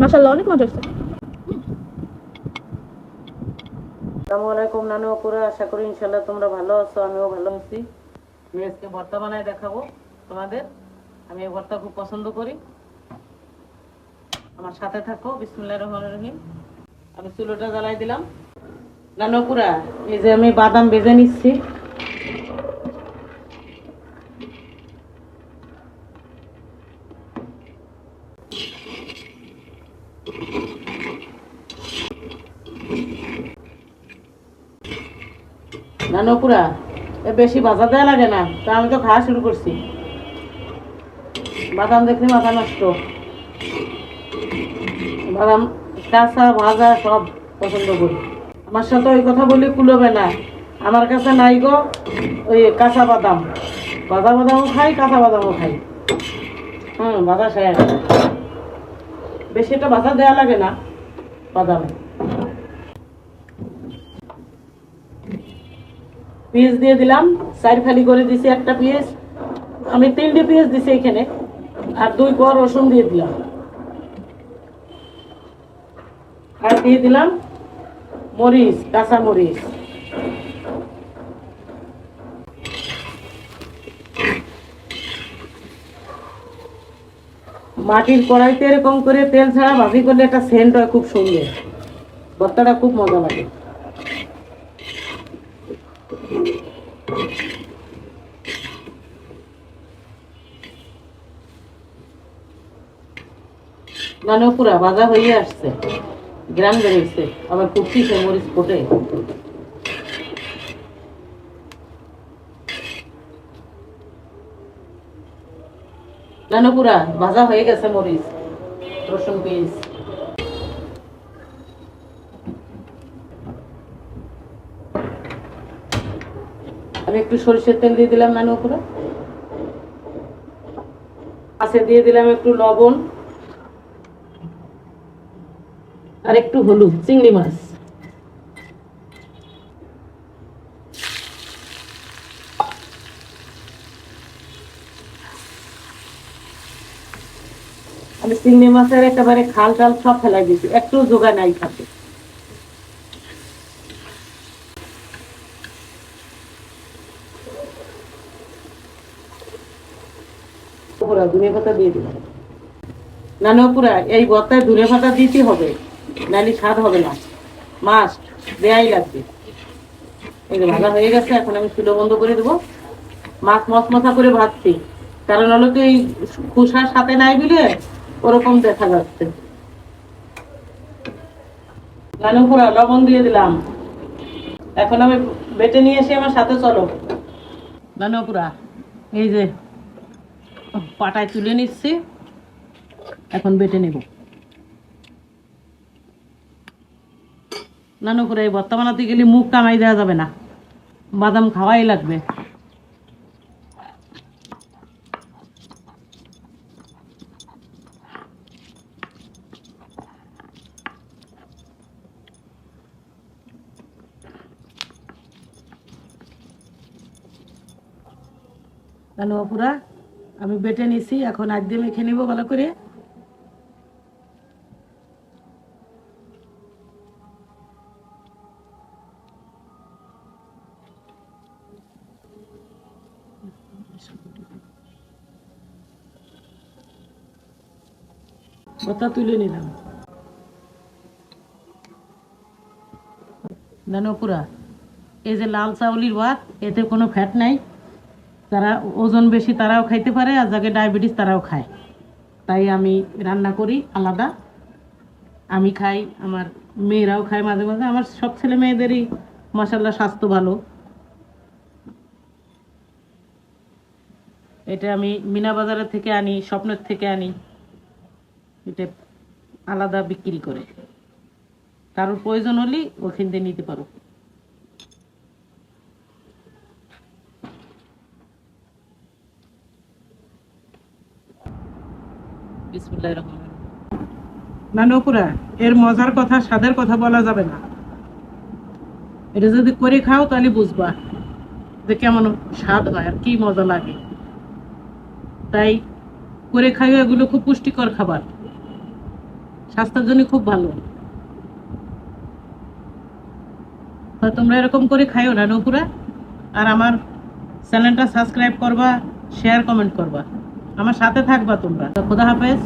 মাসাল্লাহ অনেক মজা হচ্ছে নানু আপুরা, আশা করি ইনশাল্লাহ তোমরা ভালো আছো, আমিও ভালো আছি। আমি আজকে ভর্তা বানায় দেখাবো তোমাদের। আমি এই ভর্তা খুব পছন্দ করি। আমার সাথে থাকো বিসমুল্লাহ রহমান রহিম। আমি চুলোটা জ্বালাই দিলাম। নানু এই যে আমি বাদাম বেজে নিচ্ছি। নানপুরা এ বেশি বাজা দেওয়া লাগে না, তা আমি তো খাওয়া শুরু করছি। বাদাম দেখলে মাথা নষ্ট। বাদাম কাঁচা ভাজা সব পছন্দ করি। আমার সাথে ওই কথা বলি কুলোবে না। আমার কাছে নাই গো ওই কাঁচা বাদাম। বাদা বাদামও খাই, কাঁচা বাদামও খাই। হুম বাদা শেষ বেশি একটা বাজা দেওয়া লাগে না বাদামে পিস দিয়ে দিলাম, চার ফালি করে দিছি একটা পিস আমি তিনটে পিস দিছি এখানে, আর দুই পর রসুন দিয়ে দিলাম। আর দিয়ে দিলাম মরিচ, কাঁচা মরিচ। মাটির কড়াইতে এরকম করে তেল ছাড়া ভাজি করলে একটা সেন্ট হয়, খুব সুন্দর। ভর্তাটা খুব মজা লাগে। মানে পুরা ভাজা হয়ে আসছে। গ্রাম বেরোইছে আবার কুটতিছে মরিচ ফোটে। জানো ভাজা হয়ে গেছে মরিচ, রসুন পিস আমি একটু সরিষার তেল দিয়ে দিলাম নানু পুরা পাশে দিয়ে দিলাম একটু লবণ আর একটু হলুদ, চিংড়ি মাছ। আমি চিংড়ি মাছের একেবারে খাল টাল সব ফেলাই দিয়েছি। একটু জোগা নাই থাকে। না এই পাতা দিতে হবে, নাহলে স্বাদ হবে না। দেয়াই লাগবে। এই হয়ে গেছে, এখন আমি বন্ধ করে দেবো। মাছ করে কারণ হলো কি খুশার সাথে নাই বিলে ওরকম দেখা যাচ্ছে। নানু পুরা লবণ দিয়ে দিলাম। এখন আমি বেটে নিয়ে এসে আমার সাথে চলো। নানু পুরা এই যে পাটায় তুলে নিচ্ছি। এখন বেটে নেব। নানু করে এই ভর্তা গেলে মুখ কামাই দেওয়া যাবে না। বাদাম খাওয়াই লাগবে। নানু আপুরা আমি বেটে নিছি, এখন আজ দিয়ে মেখে নিব ভালো করে। কথা তুলে নিলাম। নানপুরা এই যে লাল চাউলির ভাত, এতে কোনো ফ্যাট নাই। তারা ওজন বেশি তারাও খাইতে পারে, আর যাকে ডায়াবেটিস তারাও খায়। তাই আমি রান্না করি আলাদা। আমি খাই, আমার মেয়েরাও খায় মাঝে মাঝে। আমার সব ছেলে মেয়েদেরই মাসাল্লাহ স্বাস্থ্য ভালো। এটা আমি মিনা বাজারের থেকে আনি, স্বপ্নের থেকে আনি। এটা আলাদা বিক্রি করে। কারোর প্রয়োজন হলেই ওখান থেকে নিতে পারো। এর মজার কথা, স্বাদের কথা বলা যাবে না। এটা যদি করে খাও, তাহলে বুঝবা যে কেমন স্বাদ হয় আর কি মজা লাগে। তাই করে খাইও, এগুলো খুব পুষ্টিকর খাবার। স্বাস্থ্যের জন্য খুব ভালো। তোমরা এরকম করে খাইও না আর আমার চ্যানেলটা সাবস্ক্রাইব করবা শেয়ার কমেন্ট করবা। আমার সাথে থাকবা তোমরা। খোদা হাফেজ।